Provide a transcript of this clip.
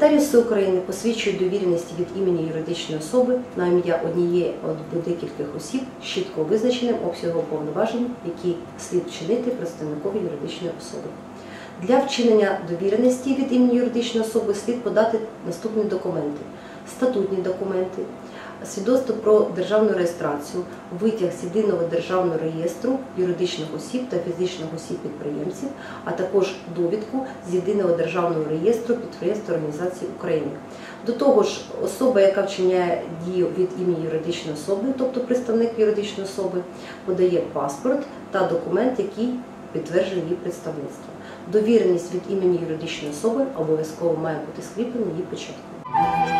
Підписи України посвідчують довіреності від імені юридичної особи на ім'я однієї або декількох осіб з чітко визначеним обсягом повноважень, які слід вчинити представникові юридичної особи. Для вчинення довіреності від імені юридичної особи слід подати наступні документи: статутні документи, свідоцтво про державну реєстрацію, витяг з єдиного державного реєстру юридичних осіб та фізичних осіб підприємців, а також довідку з єдиного державного реєстру підприємств та організацій України. До того ж, особа, яка вчиняє дію від імені юридичної особи, тобто представник юридичної особи, подає паспорт та документ, який підтверджує її представництво. Довіреність від імені юридичної особи обов'язково має бути скріплена її печаткою.